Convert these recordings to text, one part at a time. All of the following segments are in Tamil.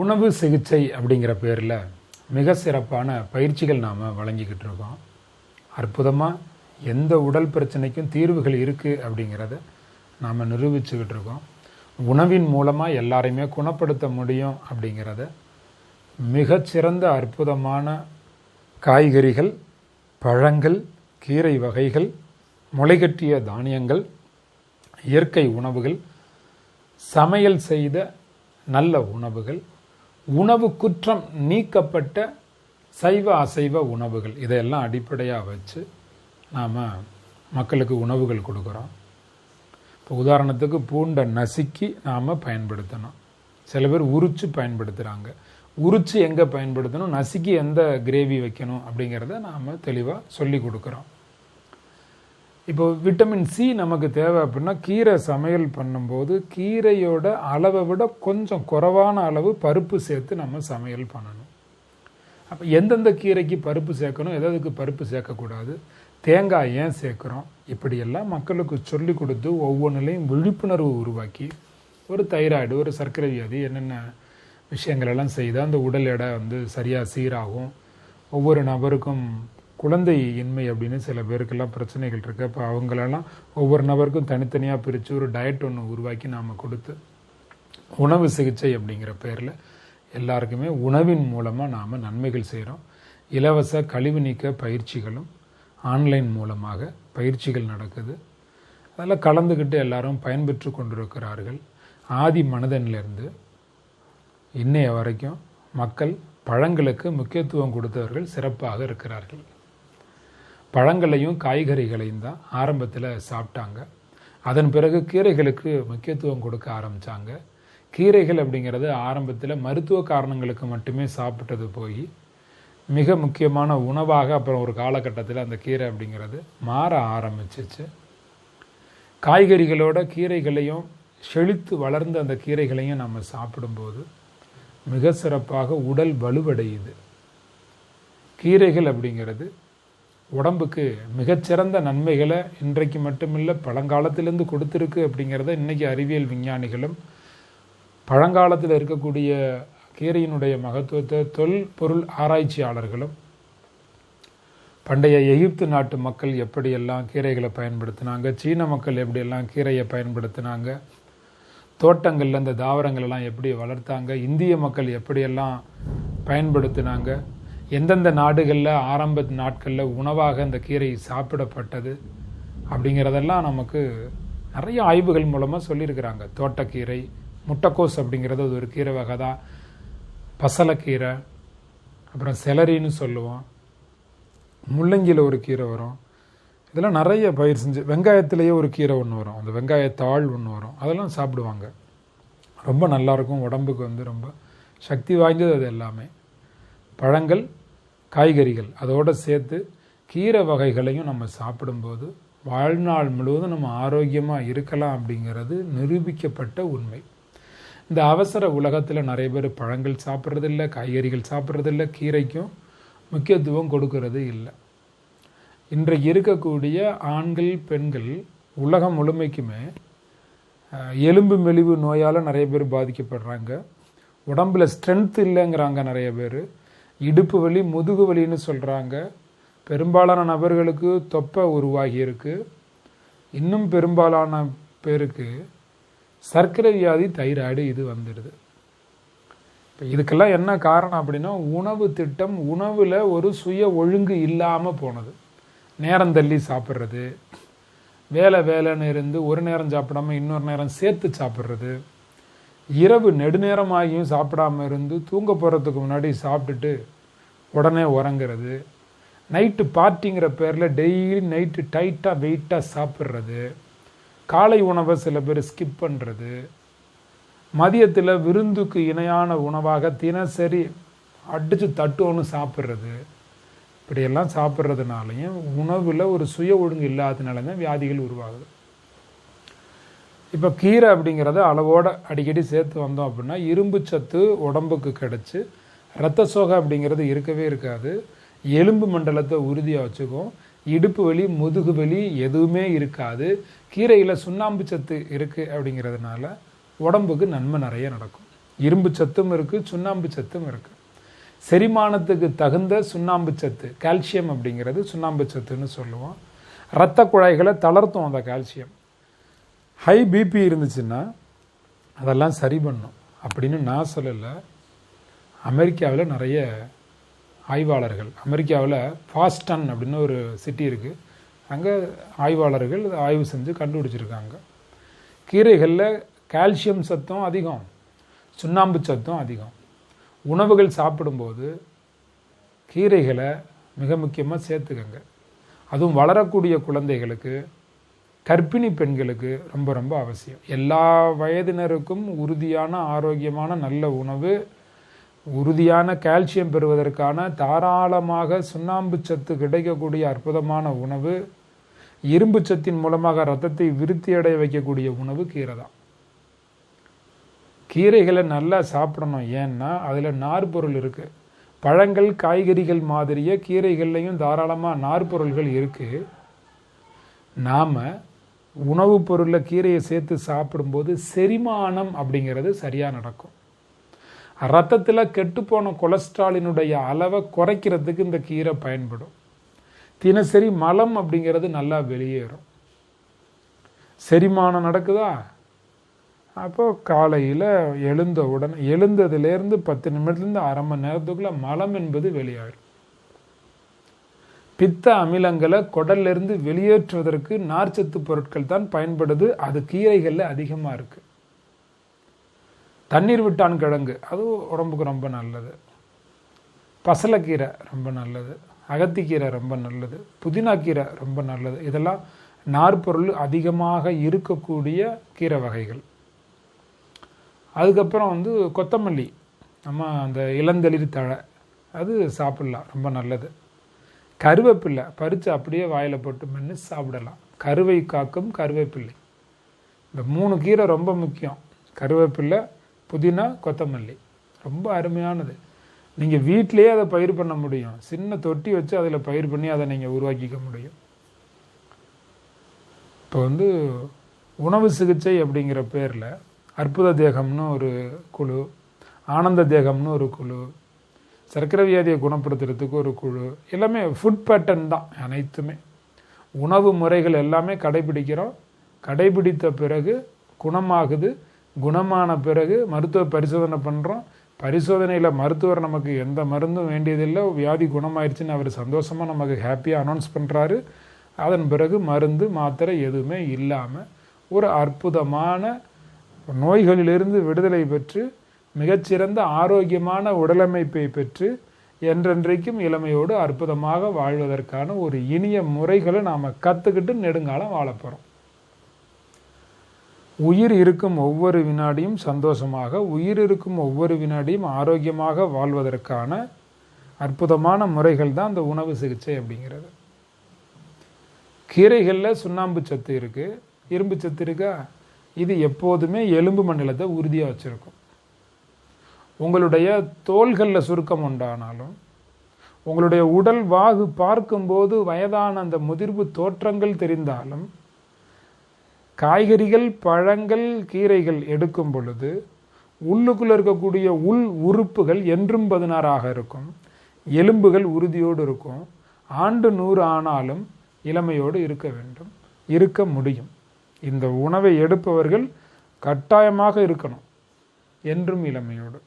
உணவு சிகிச்சை அப்படிங்கிற பேரில் மிக சிறப்பான பயிற்சிகள் நாம் வழங்கிக்கிட்டு இருக்கோம். அற்புதமாக எந்த உடல் பிரச்சனைக்கும் தீர்வுகள் இருக்குது அப்படிங்கிறத நாம் நிரூபிச்சுக்கிட்டு இருக்கோம். உணவின் மூலமாக எல்லாரையுமே குணப்படுத்த முடியும் அப்படிங்கிறத மிகச்சிறந்த அற்புதமான காய்கறிகள் பழங்கள் கீரை வகைகள் முளைகட்டிய தானியங்கள் இயற்கை உணவுகள் சமையல் செய்த நல்ல உணவுகள் உணவு குற்றம் நீக்கப்பட்ட சைவ அசைவ உணவுகள். இதையெல்லாம் அடிப்படையாக வச்சு நாம் மக்களுக்கு உணவுகள் கொடுக்குறோம். இப்போ உதாரணத்துக்கு பூண்டை நசுக்கி நாம் பயன்படுத்தணும். சில பேர் உரிச்சு பயன்படுத்துகிறாங்க உரிச்சு எங்கே பயன்படுத்தணும்? நசுக்கி எந்த கிரேவி வைக்கணும் அப்படிங்கிறத நாம் தெளிவாக சொல்லி கொடுக்குறோம். இப்போ விட்டமின் சி நமக்கு தேவை அப்படின்னா கீரை சமையல் பண்ணும்போது கீரையோட அளவை விட கொஞ்சம் குறைவான அளவு பருப்பு சேர்த்து நம்ம சமையல் பண்ணணும். அப்போ எந்தெந்த கீரைக்கு பருப்பு சேர்க்கணும் எதுக்கு பருப்பு சேர்க்கக்கூடாது தேங்காய் ஏன் சேர்க்குறோம் இப்படியெல்லாம் மக்களுக்கு சொல்லி கொடுத்து ஒவ்வொன்றிலையும் விழிப்புணர்வு உருவாக்கி ஒரு தைராய்டு ஒரு சர்க்கரை வியாதி என்னென்ன விஷயங்கள் எல்லாம் செய்தால் அந்த உடல் எடை வந்து சரியாக சீராகும். ஒவ்வொரு நபருக்கும் குழந்தை இன்மை அப்படின்னு சில பேருக்கெல்லாம் பிரச்சனைகள் இருக்குது அப்போ அவங்களெல்லாம் ஒவ்வொரு நபருக்கும் தனித்தனியாக பிரித்து ஒரு டயட் ஒன்று உருவாக்கி நாம் கொடுத்து உணவு சிகிச்சை அப்படிங்கிற பேரில் எல்லாருக்குமே உணவின் மூலமாக நாம் நன்மைகள் செய்கிறோம் இலவச கழிவு நீக்க பயிற்சிகளும் ஆன்லைன் மூலமாக பயிற்சிகள் நடக்குது. அதில் கலந்துக்கிட்டு எல்லாரும் பயன்பெற்று கொண்டிருக்கிறார்கள். ஆதி மனிதனிலிருந்து இன்னைய வரைக்கும் மக்கள் பழங்களுக்கு முக்கியத்துவம் கொடுத்தவர்கள் சிறப்பாக இருக்கிறார்கள். பழங்களையும் காய்கறிகளையும் தான் ஆரம்பத்தில் சாப்பிட்டாங்க. அதன் பிறகு கீரைகளுக்கு முக்கியத்துவம் கொடுக்க ஆரம்பித்தாங்க கீரைகள் அப்படிங்கிறது ஆரம்பத்தில் மருத்துவ காரணங்களுக்கு மட்டுமே சாப்பிட்டது போய் மிக முக்கியமான உணவாக அப்புறம் ஒரு காலகட்டத்தில் அந்த கீரை அப்படிங்கிறது மாற ஆரம்பிச்சிச்சு. காய்கறிகளோட கீரைகளையும் செழித்து வளர்ந்த அந்த கீரைகளையும் நம்ம சாப்பிடும்போது மிக சிறப்பாக உடல் வலுவடையுது. கீரைகள் அப்படிங்கிறது உடம்புக்கு மிகச்சிறந்த நன்மைகளை இன்றைக்கு மட்டுமில்லை பழங்காலத்திலேருந்து கொடுத்துருக்கு அப்படிங்கிறத இன்றைக்கி அறிவியல் விஞ்ஞானிகளும் பழங்காலத்தில் இருக்கக்கூடிய கீரையினுடைய மகத்துவத்தை தொல் பொருள் ஆராய்ச்சியாளர்களும் பண்டைய எகிப்து நாட்டு மக்கள் எப்படியெல்லாம் கீரைகளை பயன்படுத்தினாங்க சீன மக்கள் எப்படியெல்லாம் கீரையை பயன்படுத்தினாங்க தோட்டங்களில் இந்த தாவரங்கள் எல்லாம் எப்படி வளர்த்தாங்க இந்திய மக்கள் எப்படியெல்லாம் பயன்படுத்தினாங்க எந்தெந்த நாடுகளில் ஆரம்ப நாட்களில் உணவாக அந்த கீரை சாப்பிடப்பட்டது அப்படிங்கிறதெல்லாம் நமக்கு நிறைய ஆய்வுகள் மூலமாக சொல்லியிருக்கிறாங்க. தோட்டக்கீரை முட்டைக்கோஸ் அப்படிங்கிறது அது ஒரு கீரை வகை தான். பசலைக்கீரை அப்புறம் செலரின்னு சொல்லுவோம். முள்ளங்கியில் ஒரு கீரை வரும். இதெல்லாம் நிறைய பயிர் செஞ்சு வெங்காயத்திலேயே ஒரு கீரை ஒன்று வரும். அந்த வெங்காயத்தாள் ஒன்று வரும். அதெல்லாம் சாப்பிடுவாங்க. ரொம்ப நல்லாயிருக்கும் உடம்புக்கு வந்து ரொம்ப சக்தி வாய்ந்தது அது எல்லாமே. பழங்கள் காய்கறிகள். அதோடு சேர்த்து கீரை வகைகளையும் நம்ம சாப்பிடும்போது வாழ்நாள் முழுவதும் நம்ம ஆரோக்கியமாக இருக்கலாம் அப்படிங்கிறது நிரூபிக்கப்பட்ட உண்மை. இந்த அவசர உலகத்தில் நிறைய பேர் பழங்கள் சாப்பிட்றதில்ல காய்கறிகள் சாப்பிட்றதில்ல கீரைக்கும் முக்கியத்துவம் கொடுக்கறது இல்லை. இன்றைக்கு இருக்கக்கூடிய ஆண்கள் பெண்கள் உலகம் முழுமைக்குமே எலும்பு மெலிவு நோயால் நிறைய பேர் பாதிக்கப்படுறாங்க. உடம்புல ஸ்ட்ரென்த் இல்லைங்கிறாங்க நிறைய பேர். இடுப்பு வலி முதுகு வலின்னு சொல்கிறாங்க பெரும்பாலான நபர்களுக்கு தொப்பை உருவாகி இன்னும் பெரும்பாலான பேருக்கு சர்க்கரை வியாதி தைராய்டு இது வந்துடுது. இப்போ இதுக்கெல்லாம் என்ன காரணம் அப்படின்னா உணவு திட்டம் உணவில் ஒரு சுய ஒழுங்கு இல்லாமல் போனது. நேரம் தள்ளி சாப்பிட்றது. வேலை வேலைன்னு இருந்து ஒரு நேரம் சாப்பிடாம இன்னொரு நேரம் சேர்த்து சாப்பிட்றது. இரவு நெடுநேரமாகியும் சாப்பிடாம இருந்து தூங்க போகிறதுக்கு முன்னாடி சாப்பிட்டுட்டு உடனே உறங்குறது. நைட்டு பார்ட்டிங்கிற பேரில் டெய்லி நைட்டு டைட்டாக வெயிட்டாக சாப்பிட்றது. காலை உணவை சில பேர் ஸ்கிப் பண்ணுறது மதியத்தில் விருந்துக்கு இணையான உணவாக தினசரி அடித்து தட்டுவோன்னு சாப்பிட்றது. இப்படியெல்லாம் சாப்பிட்றதுனாலையும் உணவில் ஒரு சுய ஒழுங்கு இல்லாததுனால தான் வியாதிகள் உருவாகுது. இப்போ கீரை அப்படிங்கிறத அளவோடு அடிக்கடி சேர்த்து வந்தோம் அப்படின்னா இரும்பு சத்து உடம்புக்கு கிடச்சி ரத்த சோகை அப்படிங்கிறது இருக்கவே இருக்காது. எலும்பு மண்டலத்தை உறுதியாக வச்சுக்கும் இடுப்பு வலி முதுகு வலி எதுவுமே இருக்காது. கீரையில் சுண்ணாம்பு சத்து இருக்குது அப்படிங்கிறதுனால உடம்புக்கு நன்மை நிறைய நடக்கும். இரும்பு சத்தும் இருக்குது சுண்ணாம்பு சத்தும் இருக்குது செரிமானத்துக்கு தகுந்த சுண்ணாம்பு சத்து கால்சியம் அப்படிங்கிறது சுண்ணாம்பு சத்துன்னு சொல்லுவோம். இரத்த குழாய்களை தளர்த்தும் அந்த கால்சியம். ஹை பிபி இருந்துச்சுன்னா அதெல்லாம் சரி பண்ணும். அப்படின்னு நான் சொல்லலை. அமெரிக்காவில் நிறைய ஆய்வாளர்கள் அமெரிக்காவில் ஃபாஸ்டன் அப்படின்னு ஒரு சிட்டி இருக்குது அங்கே ஆய்வாளர்கள் ஆய்வு செஞ்சு கண்டுபிடிச்சிருக்காங்க. கீரைகளில் கால்சியம் சத்தும் அதிகம் சுண்ணாம்பு சத்தும் அதிகம். உணவுகள் சாப்பிடும்போது கீரைகளை மிக முக்கியமாக சேர்த்துக்கங்க. அதுவும் வளரக்கூடிய குழந்தைகளுக்கு கர்ப்பிணி பெண்களுக்கு ரொம்ப ரொம்ப அவசியம். எல்லா வயதினருக்கும் உறுதியான ஆரோக்கியமான நல்ல உணவு உறுதியான கால்சியம் பெறுவதற்கான தாராளமாக சுண்ணாம்பு சத்து கிடைக்கக்கூடிய அற்புதமான உணவு இரும்பு சத்தின் மூலமாக ரத்தத்தை விருத்தியடைய வைக்கக்கூடிய உணவு கீரை தான். கீரைகளை நல்லா சாப்பிடணும். ஏன்னா அதில் நார்பொருள் இருக்குது பழங்கள் காய்கறிகள் மாதிரியே கீரைகள்லையும் தாராளமாக நார்பொருள்கள் இருக்குது நாம் உணவுப் பொருளில் கீரையை சேர்த்து சாப்பிடும்போது செரிமானம் அப்படிங்கிறது சரியாக நடக்கும். ரத்தத்தில் கெட்டுப்போன கொலஸ்ட்ராலினுடைய அளவை குறைக்கிறதுக்கு இந்த கீரை பயன்படும். தினசரி மலம் அப்படிங்கிறது நல்லா வெளியேறும். செரிமானம் நடக்குதா? அப்போ காலையில் எழுந்த உடனே எழுந்ததுலேருந்து பத்து நிமிடத்துலேருந்து அரை மணி நேரத்துக்குள்ளே மலம் என்பது வெளியாயிடும் பித்த அமிலங்களை குடல்லிருந்து வெளியேற்றுவதற்கு நார்ச்சத்து பொருட்கள் தான் பயன்படுது. அது கீரைகளில் அதிகமாக இருக்குது தண்ணீர் விட்டான் கிழங்கு. அது உடம்புக்கு ரொம்ப நல்லது. பசலைக்கீரை ரொம்ப நல்லது. அகத்திக்கீரை ரொம்ப நல்லது. புதினாக்கீரை ரொம்ப நல்லது. இதெல்லாம் நார்பொருள் அதிகமாக இருக்கக்கூடிய கீரை வகைகள். அதுக்கப்புறம் வந்து கொத்தமல்லி. நம்ம அந்த இளந்தளிர் தழை. அது சாப்பிட்லாம். ரொம்ப நல்லது. கருவேப்பில்லை பறித்து அப்படியே வாயில் போட்டு மென்று சாப்பிடலாம். கருவை காக்கும் கருவேப்பிள்ளை. இந்த மூணு கீரை ரொம்ப முக்கியம். கருவேப்பில்லை புதினா கொத்தமல்லி. ரொம்ப அருமையானது. நீங்கள் வீட்டிலேயே அதை பயிர் பண்ண முடியும். சின்ன தொட்டி வச்சு அதில் பயிர் பண்ணி அதை நீங்கள் உருவாக்கிக்க முடியும். இப்போ வந்து உணவு சிகிச்சை அப்படிங்கிற பேரில் அற்புத தேகம்னு ஒரு குழு ஆனந்த தேகம்னு ஒரு குழு சர்க்கரை வியாதியை குணப்படுத்துறதுக்கு ஒரு குழு. எல்லாமே ஃபுட் பேட்டர்ன் தான் அனைத்துமே. உணவு முறைகள் எல்லாமே கடைபிடிக்கிறோம். கடைபிடித்த பிறகு குணமாகுது. குணமான பிறகு மருத்துவ பரிசோதனை பண்ணுறோம் பரிசோதனையில் மருத்துவர் நமக்கு எந்த மருந்தும் வேண்டியதில்லை. வியாதி குணமாயிருச்சுன்னு அவர் சந்தோஷமாக நமக்கு ஹாப்பியாக அனௌன்ஸ் பண்ணுறாரு அதன் பிறகு மருந்து மாத்திரை எதுவுமே இல்லாமல் ஒரு அற்புதமான நோய்களிலிருந்து விடுதலை பெற்று மிகச்சிறந்த ஆரோக்கியமான உடலமைப்பை பெற்று என்றென்றைக்கும் இளமையோடு அற்புதமாக வாழ்வதற்கான ஒரு இனிய முறைகளை நாம் கற்றுக்கிட்டு நெடுங்காலம் வாழப்போகிறோம் உயிர் இருக்கும் ஒவ்வொரு வினாடியும் சந்தோஷமாக உயிர் இருக்கும் ஒவ்வொரு வினாடியும் ஆரோக்கியமாக வாழ்வதற்கான அற்புதமான முறைகள் தான் அந்த உணவு சிகிச்சை அப்படிங்கிறது. கீரைகளில் சுண்ணாம்பு சத்து இருக்குது இரும்பு சத்து இருக்கா? இது எப்போதுமே எலும்பு மண்டலத்தை உறுதியாக வச்சுருக்கும். உங்களுடைய தோள்களில் சுருக்கம் உண்டானாலும் உங்களுடைய உடல் வாகு பார்க்கும்போது வயதான அந்த முதிர்வு தோற்றங்கள் தெரிந்தாலும் காய்கறிகள் பழங்கள் கீரைகள் எடுக்கும் பொழுது உள்ளுக்குள்ளே இருக்கக்கூடிய உள் உறுப்புகள் என்றும் பதினாறாக இருக்கும். எலும்புகள் உறுதியோடு இருக்கும். ஆண்டு நூறு ஆனாலும் இளமையோடு இருக்க வேண்டும். இருக்க முடியும். இந்த உணவை எடுப்பவர்கள் கட்டாயமாக இருக்கணும். என்றும் இளமையோடு.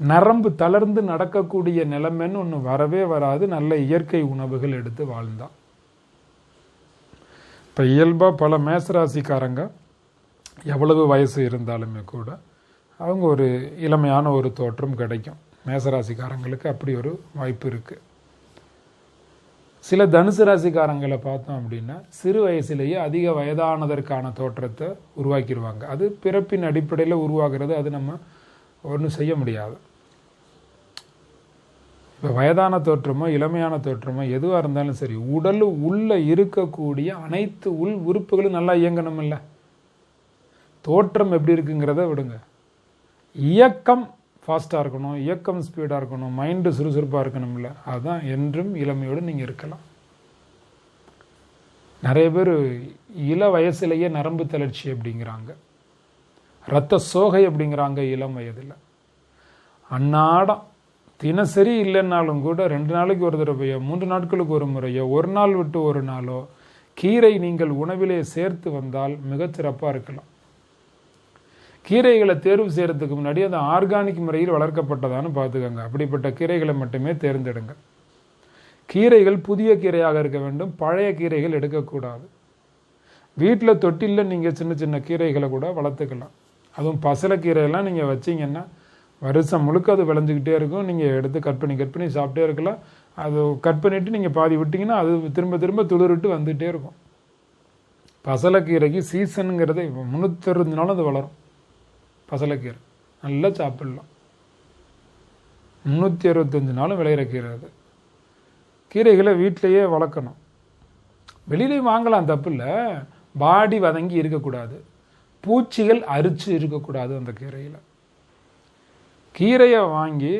நரம்பு தளர்ந்து நடக்கக்கூடிய நிலைமைன்னு ஒன்று வரவே வராது. நல்ல இயற்கை உணவுகள் எடுத்து வாழ்ந்தான். இப்போ இயல்பாக பல மேசராசிக்காரங்க எவ்வளவு வயசு இருந்தாலுமே கூட அவங்க ஒரு இளமையான ஒரு தோற்றம் கிடைக்கும். மேசராசிக்காரங்களுக்கு அப்படி ஒரு வாய்ப்பு இருக்குது சில தனுசு ராசிக்காரங்களை பார்த்தோம் அப்படின்னா சிறு வயசுலேயே அதிக வயதானதற்கான தோற்றத்தை உருவாக்கிடுவாங்க. அது பிறப்பின் அடிப்படையில் உருவாகிறது. அது நம்ம ஒன்றும் செய்ய முடியாது. இப்போ வயதான தோற்றமோ இளமையான தோற்றமோ எதுவாக இருந்தாலும் சரி உடல் உள்ளே இருக்கக்கூடிய அனைத்து உள் உறுப்புகளும் நல்லா இயங்கணும் இல்லை தோற்றம் எப்படி இருக்குங்கிறத விடுங்க. இயக்கம் ஃபாஸ்ட்டாக இருக்கணும் இயக்கம் ஸ்பீடாக இருக்கணும் மைண்டு சுறுசுறுப்பாக இருக்கணும்ல. அதுதான் என்றும் இளமையோடு நீங்கள் இருக்கலாம். நிறைய பேர் இள வயசுலேயே நரம்பு தளர்ச்சி அப்படிங்கிறாங்க. ரத்த சோகை அப்படிங்கிறாங்க இளம் வயதில். அன்னாடம். தினசரி இல்லைன்னாலும் கூட ரெண்டு நாளைக்கு ஒரு தடவையோ மூன்று நாட்களுக்கு ஒரு முறையோ ஒரு நாள் விட்டு ஒரு நாளோ கீரை நீங்கள் உணவிலே சேர்த்து வந்தால் மிகச் சிறப்பாக இருக்கலாம். கீரைகளை தேர்வு செய்கிறதுக்கு முன்னாடி அந்த ஆர்கானிக் முறையில் வளர்க்கப்பட்டதான்னு பார்த்துக்கோங்க. அப்படிப்பட்ட கீரைகளை மட்டுமே தேர்ந்தெடுங்க. கீரைகள் புதிய கீரையாக இருக்க வேண்டும். பழைய கீரைகள் எடுக்கக்கூடாது. வீட்டில் தொட்டிலில் நீங்கள் சின்ன சின்ன கீரைகளை கூட வளர்த்துக்கலாம். அதுவும் பசலைக்கீரையெல்லாம் நீங்கள் வச்சிங்கன்னா வருஷம் முழுக்க அது விளைஞ்சிக்கிட்டே இருக்கும். நீங்கள் எடுத்து கட் பண்ணி கட் பண்ணி சாப்பிட்டே இருக்கலாம். அது கட் பண்ணிவிட்டு நீங்கள் பாதி விட்டிங்கன்னா அது திரும்ப திரும்ப துளிர்விட்டு வந்துகிட்டே இருக்கும். பசலைக்கீரைக்கு சீசனுங்கிறது இப்போ முந்நூற்றறுபது நாளும் அது வளரும். பசலைக்கீரை. நல்லா சாப்பிடலாம். முந்நூற்றி அறுபத்தஞ்சு நாளும் விளையிற கீரை அது. கீரைகளை வீட்டிலையே வளர்க்கணும். வெளியிலையும் வாங்கலாம் தப்பு இல்லை. பாடி வதங்கி இருக்கக்கூடாது. பூச்சிகள் அரிச்சு இருக்கக்கூடாது அந்த கீரையில். கீரையை வாங்கி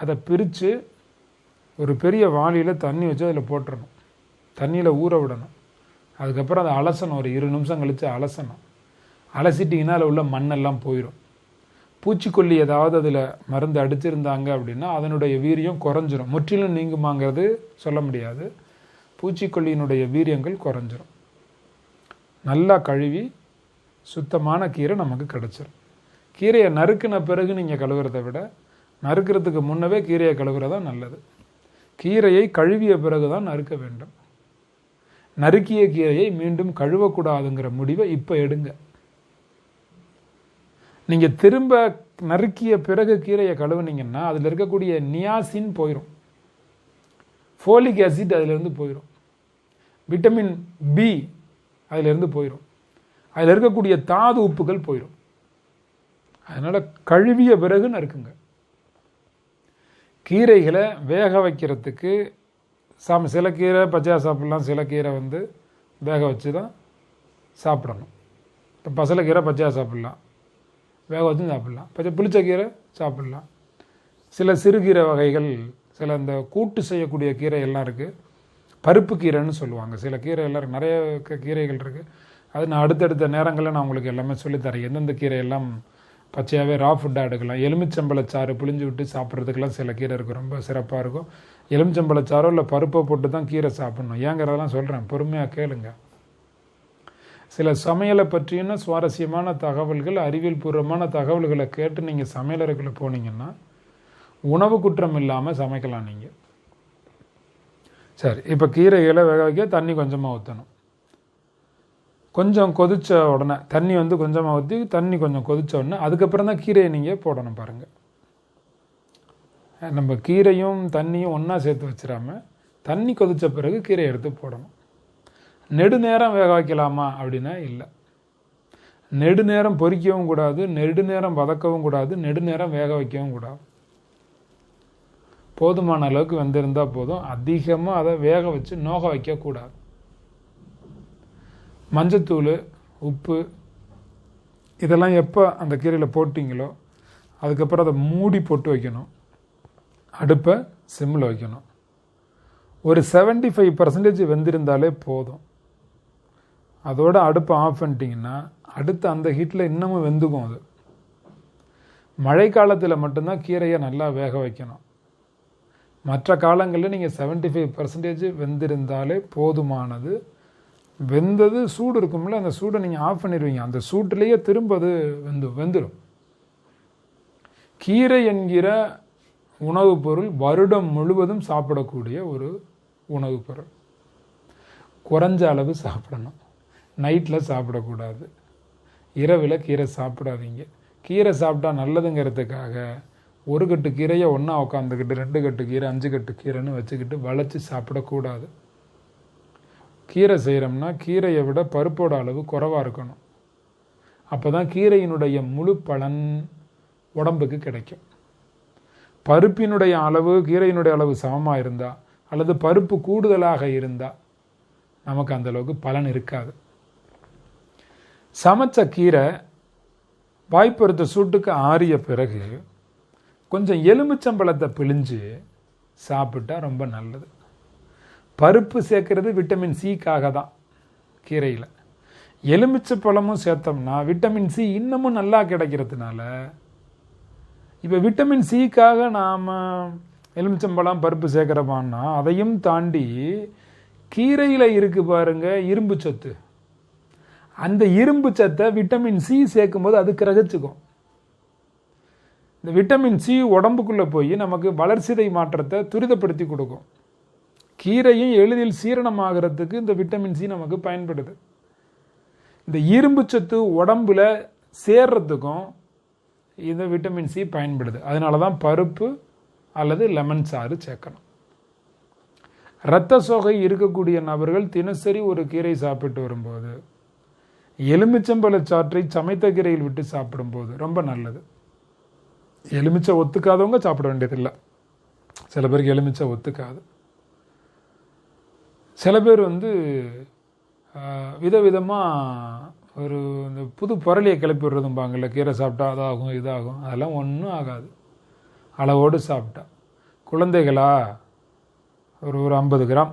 அதை பிரித்து ஒரு பெரிய வாளியில் தண்ணி வச்சு அதில் போட்டுறணும். தண்ணியில் ஊற விடணும். அதுக்கப்புறம் அதை அலசணும். ஒரு இரு நிமிஷம் கழித்து அலசணும். அலசிட்டிங்கன்னா அதில் உள்ள மண்ணெல்லாம் போயிடும் பூச்சிக்கொல்லி ஏதாவது அதில் மருந்து அடிச்சிருந்தாங்க அப்படின்னா அதனுடைய வீரியம் குறைஞ்சிரும். முற்றிலும் நீங்குமாங்கிறது சொல்ல முடியாது. பூச்சிக்கொல்லியினுடைய வீரியங்கள் குறைஞ்சிரும். நல்லா கழுவி சுத்தமான கீரை நமக்கு கிடச்சிரும். கீரையை நறுக்கின பிறகு நீங்கள் கழுவுறதை விட நறுக்கிறதுக்கு முன்னவே கீரையை கழுவுறதா நல்லது. கீரையை கழுவிய பிறகு தான் நறுக்க வேண்டும். நறுக்கிய கீரையை மீண்டும் கழுவக்கூடாதுங்கிற முடிவை இப்போ எடுங்க. நீங்கள் திரும்ப நறுக்கிய பிறகு கீரையை கழுவுனீங்கன்னா அதில் இருக்கக்கூடிய நியாசின் போயிடும் ஃபோலிக் ஆசிட் அதிலிருந்து போயிடும் விட்டமின் பி அதிலிருந்து போயிடும் அதில் இருக்கக்கூடிய தாது உப்புகள் போயிடும் அதனால் கழுவிய பிறகு நறுக்குங்க. கீரைகளை வேக வைக்கிறதுக்கு சாமி சில கீரை பச்சையாக சாப்பிட்லாம். சில கீரை வந்து வேக வச்சு தான் சாப்பிடணும். இப்போ பசலைக்கீரை பச்சையாக சாப்பிட்லாம். வேக வச்சு சாப்பிட்லாம். பச்சை புளிச்ச கீரை சாப்பிட்லாம். சில சிறுகீரை வகைகள் சில இந்த கூட்டு செய்யக்கூடிய கீரை எல்லாம் இருக்குது பருப்பு கீரைன்னு சொல்லுவாங்க. சில கீரை எல்லாம் நிறைய கீரைகள் இருக்குது அது நான் அடுத்தடுத்த நேரங்களில் நான் உங்களுக்கு எல்லாமே சொல்லித்தரேன். எந்தெந்த கீரை எல்லாம் பச்சையாகவே ரா ஃபுட்டாக எடுக்கலாம். எலுமிச்சம்பழச்சாறு புளிஞ்சு விட்டு சாப்பிட்றதுக்கெல்லாம் சில கீரை இருக்கும் ரொம்ப சிறப்பாக இருக்கும். எலுமிச்சம்பழச்சாறோ இல்லை பருப்பை போட்டு தான் கீரை சாப்பிட்ணும். ஏங்கிறதெல்லாம் சொல்கிறேன் பொறுமையாக கேளுங்க. சில சமையலை பற்றின சுவாரஸ்யமான தகவல்கள் அறிவியல் பூர்வமான தகவல்களை கேட்டு நீங்கள் சமையலறைக்குள்ள போனீங்கன்னா உணவு குற்றம் இல்லாமல் சமைக்கலாம் நீங்கள் சரி இப்போ கீரைகளை வேக வைக்க தண்ணி கொஞ்சமாக ஊற்றணும் கொஞ்சம் கொதிச்ச உடனே தண்ணி வந்து கொஞ்சமாக ஊற்றி தண்ணி கொஞ்சம் கொதித்த உடனே அதுக்கப்புறம் தான் கீரையை நீங்கள் போடணும் பாருங்கள் நம்ம கீரையும் தண்ணியும் ஒன்றா சேர்த்து வச்சிடாம தண்ணி கொதித்த பிறகு கீரையை எடுத்து போடணும். நெடுநேரம் வேக வைக்கலாமா அப்படின்னா இல்லை. நெடுநேரம் பொறிக்கவும் கூடாது நெடுநேரம் வதக்கவும் கூடாது நெடுநேரம் வேக வைக்கவும் கூடாது. போதுமான அளவுக்கு வந்திருந்தால் போதும். அதிகமாக அதை வேக வச்சு நோக வைக்கக்கூடாது. மஞ்சத்தூள் உப்பு இதெல்லாம் எப்போ அந்த கீரையில் போட்டிங்களோ அதுக்கப்புறம் அதை மூடி போட்டு வைக்கணும். அடுப்பை சிம்மில் வைக்கணும். ஒரு 75% ஃபைவ் பர்சன்டேஜ் வெந்திருந்தாலே போதும். அதோட அடுப்பை ஆஃப் பண்ணிட்டீங்கன்னா அடுத்து அந்த ஹீட்டில் இன்னமும் வெந்துக்கும் அது. மழை காலத்தில் மட்டும்தான் கீரையை நல்லா வேக வைக்கணும். மற்ற காலங்களில் நீங்கள் 75% ஃபைவ் பர்சன்டேஜ் வெந்திருந்தாலே போதுமானது. வெந்தது சூடு இருக்கும்ல அந்த சூடை நீங்கள் ஆஃப் பண்ணிடுவீங்க. அந்த சூட்டிலேயே திரும்ப அது வெந்து வெந்துடும் கீரை என்கிற உணவுப் பொருள் வருடம் முழுவதும் சாப்பிடக்கூடிய ஒரு உணவுப் பொருள். குறைஞ்ச அளவு சாப்பிடணும். நைட்டில் சாப்பிடக்கூடாது. இரவில் கீரை சாப்பிடாதீங்க. கீரை சாப்பிட்டா நல்லதுங்கிறதுக்காக ஒரு கட்டு கீரையை ஒன்றா உட்காந்துக்கிட்டு ரெண்டு கட்டு கீரை அஞ்சு கட்டு கீரைன்னு வச்சுக்கிட்டு வளைச்சி சாப்பிடக்கூடாது. கீரை செய்கிறோம்னா கீரையை விட பருப்போட அளவு குறைவாக இருக்கணும். அப்போ தான் கீரையினுடைய முழு பலன் உடம்புக்கு கிடைக்கும். பருப்பினுடைய அளவு கீரையினுடைய அளவு சமமாக இருந்தால் அல்லது பருப்பு கூடுதலாக இருந்தால் நமக்கு அந்த அளவுக்கு பலன் இருக்காது. சமைச்ச கீரை வாய்ப்பறுத்த சூட்டுக்கு ஆறிய பிறகு கொஞ்சம் எலுமிச்சம்பழத்தை பிழிஞ்சு சாப்பிட்டா ரொம்ப நல்லது. பருப்பு சேர்க்கறது விட்டமின் சிக்காக தான் கீரையில். எலுமிச்சை பழமும் சேர்த்தோம்னா விட்டமின் சி இன்னமும் நல்லா கிடைக்கிறதுனால இப்போ விட்டமின் சிக்காக நாம் எலுமிச்சம்பழம் பருப்பு சேர்க்குறோமான்னா அதையும் தாண்டி கீரையில் இருக்குது பாருங்க இரும்பு சத்து. அந்த இரும்பு சத்தை விட்டமின் சி சேர்க்கும்போது அது கிரகிச்சுக்கும். இந்த விட்டமின் சி உடம்புக்குள்ளே போய் நமக்கு வளர்சிதை மாற்றத்தை துரிதப்படுத்தி கொடுக்கும். கீரையும் எளிதில் சீரணமாகிறதுக்கு இந்த விட்டமின் சி நமக்கு பயன்படுது. இந்த இரும்பு சத்து உடம்புல சேர்றதுக்கும் இந்த விட்டமின் சி பயன்படுது. அதனால தான் பருப்பு அல்லது லெமன் சாறு சேர்க்கணும். இரத்த சோகை இருக்கக்கூடிய நபர்கள் தினசரி ஒரு கீரை சாப்பிட்டு வரும்போது எலுமிச்சம்பழ சாற்றை சமைத்த கீரையில் விட்டு சாப்பிடும்போது ரொம்ப நல்லது. எலுமிச்சை ஒத்துக்காதவங்க சாப்பிட வேண்டியதில்லை. சில பேருக்கு எலுமிச்சை ஒத்துக்காது. சில பேர் வந்து விதவிதமாக ஒரு இந்த புது புரளியை கிளப்பி விடுறதும்பாங்கல்ல கீரை சாப்பிட்டா அதாகும் இதாகும். அதெல்லாம் ஒன்றும் ஆகாது. அளவோடு சாப்பிட்டா. குழந்தைகளா ஒரு ஒரு ஐம்பது கிராம்.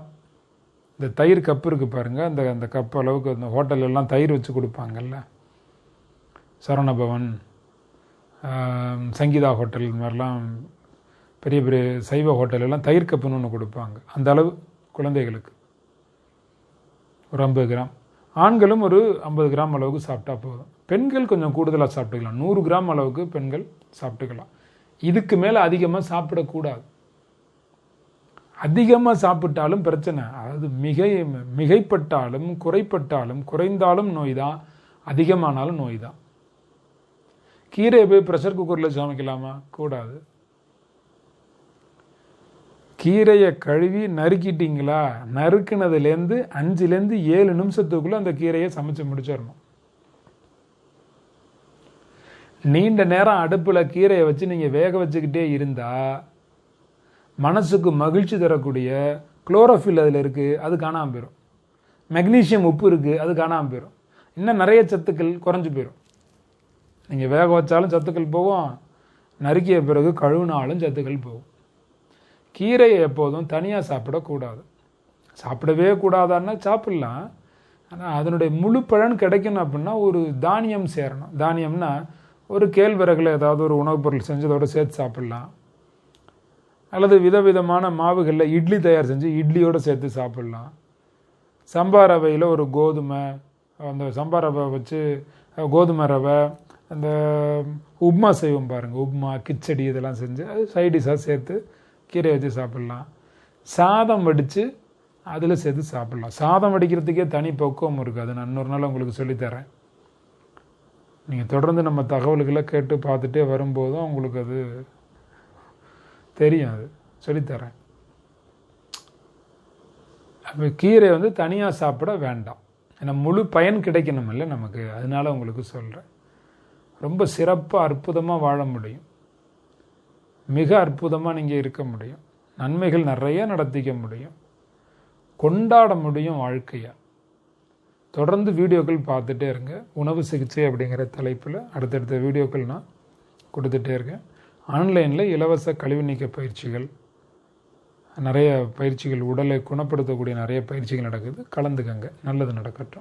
இந்த தயிர் கப்பு இருக்குது பாருங்கள் அந்த அந்த கப் அளவுக்கு அந்த ஹோட்டலெல்லாம் தயிர் வச்சு கொடுப்பாங்கல்ல. சரவணபவன் சங்கீதா ஹோட்டல் இந்த மாதிரிலாம் பெரிய பெரிய சைவ ஹோட்டலெல்லாம் தயிர் கப்புன்னு ஒன்று கொடுப்பாங்க. அந்த அளவு குழந்தைகளுக்கு. ஒரு ஐம்பது கிராம். ஆண்களும் ஒரு ஐம்பது கிராம் அளவுக்கு சாப்பிட்டா போதும். பெண்கள் கொஞ்சம் கூடுதலாக சாப்பிட்டுக்கலாம். நூறு கிராம் அளவுக்கு பெண்கள் சாப்பிட்டுக்கலாம். இதுக்கு மேலே அதிகமாக சாப்பிடக்கூடாது. அதிகமாக சாப்பிட்டாலும் பிரச்சனை. அதாவது மிகை மிகைப்பட்டாலும் குறைப்பட்டாலும் குறைந்தாலும் நோய் தான். அதிகமானாலும் நோய் தான். கீரையை போய் ப்ரெஷர் குக்கரில் சமைக்கலாமா? கூடாது. கீரையை கழுவி நறுக்கிட்டீங்களா? நறுக்குனதுலேருந்து அஞ்சுலேருந்து ஏழு நிமிஷத்துக்குள்ளே அந்த கீரையை சமைச்சு முடிச்சிடணும். நீண்ட நேரம் அடுப்பில் கீரையை வச்சு நீங்கள் வேக வச்சுக்கிட்டே இருந்தால் மனசுக்கு மகிழ்ச்சி தரக்கூடிய குளோரோஃபில் அதில் இருக்குது அது காணாமல் போயிடும் மெக்னீசியம் உப்பு இருக்குது அது காணாமல் போயிடும் இன்னும் நிறைய சத்துக்கள் குறைஞ்சி போயிடும் நீங்கள் வேக வச்சாலும் சத்துக்கள் போகும் நறுக்கிய பிறகு கழுவினாலும் சத்துக்கள் போகும். கீரையை எப்போதும் தனியாக சாப்பிடக்கூடாது. சாப்பிடவே கூடாதான்னா சாப்பிட்லாம். ஆனால் அதனுடைய முழு பலன் கிடைக்கணும் அப்படின்னா ஒரு தானியம் சேரணும். தானியம்னா ஒரு கேழ்வரகில் ஏதாவது ஒரு உணவுப் பொருள் செஞ்சதோடு சேர்த்து சாப்பிட்லாம். அல்லது விதவிதமான மாவுகளில் இட்லி தயார் செஞ்சு இட்லியோடு சேர்த்து சாப்பிட்லாம். சம்பா ரவையில் ஒரு கோதுமை அந்த சம்பா ரவை வச்சு கோதுமை ரவை அந்த உப்மா செய்வோம் பாருங்கள் உப்மா கிச்சடி இதெல்லாம் செஞ்சு அது சைடிஷாக சேர்த்து கீரை வச்சு சாப்பிட்லாம். சாதம் வடித்து அதில் சேர்த்து சாப்பிட்லாம். சாதம் வடிக்கிறதுக்கே தனி பக்குவம் இருக்குது அது நான் இன்னொரு நாள் உங்களுக்கு சொல்லித்தரேன். நீங்கள் தொடர்ந்து நம்ம தகவல்களை கேட்டு பார்த்துட்டே வரும்போதும் உங்களுக்கு அது தெரியும். அது சொல்லித்தரேன். அப்போ கீரை வந்து தனியாக சாப்பிட வேண்டாம். ஏன்னா முழு பயன் கிடைக்கணும் இல்லை நமக்கு. அதனால உங்களுக்கு சொல்கிறேன் ரொம்ப சிறப்பாக அற்புதமாக வாழ முடியும். மிக அற்புதமாக நீங்கள் இருக்க முடியும். நன்மைகள் நிறைய நடத்திக்க முடியும். கொண்டாட முடியும் வாழ்க்கையை. தொடர்ந்து வீடியோக்கள் பார்த்துட்டே இருங்க. உணவு சிகிச்சை அப்படிங்கிற தலைப்பில் அடுத்தடுத்த வீடியோக்கள் நான் கொடுத்துட்டே இருக்கேன். ஆன்லைனில் இலவச கழிவு நீக்க பயிற்சிகள் நிறைய பயிற்சிகள் உடலை குணப்படுத்தக்கூடிய நிறைய பயிற்சிகள் நடக்குது. கலந்துக்கங்க. நல்லது நடக்கட்டும்.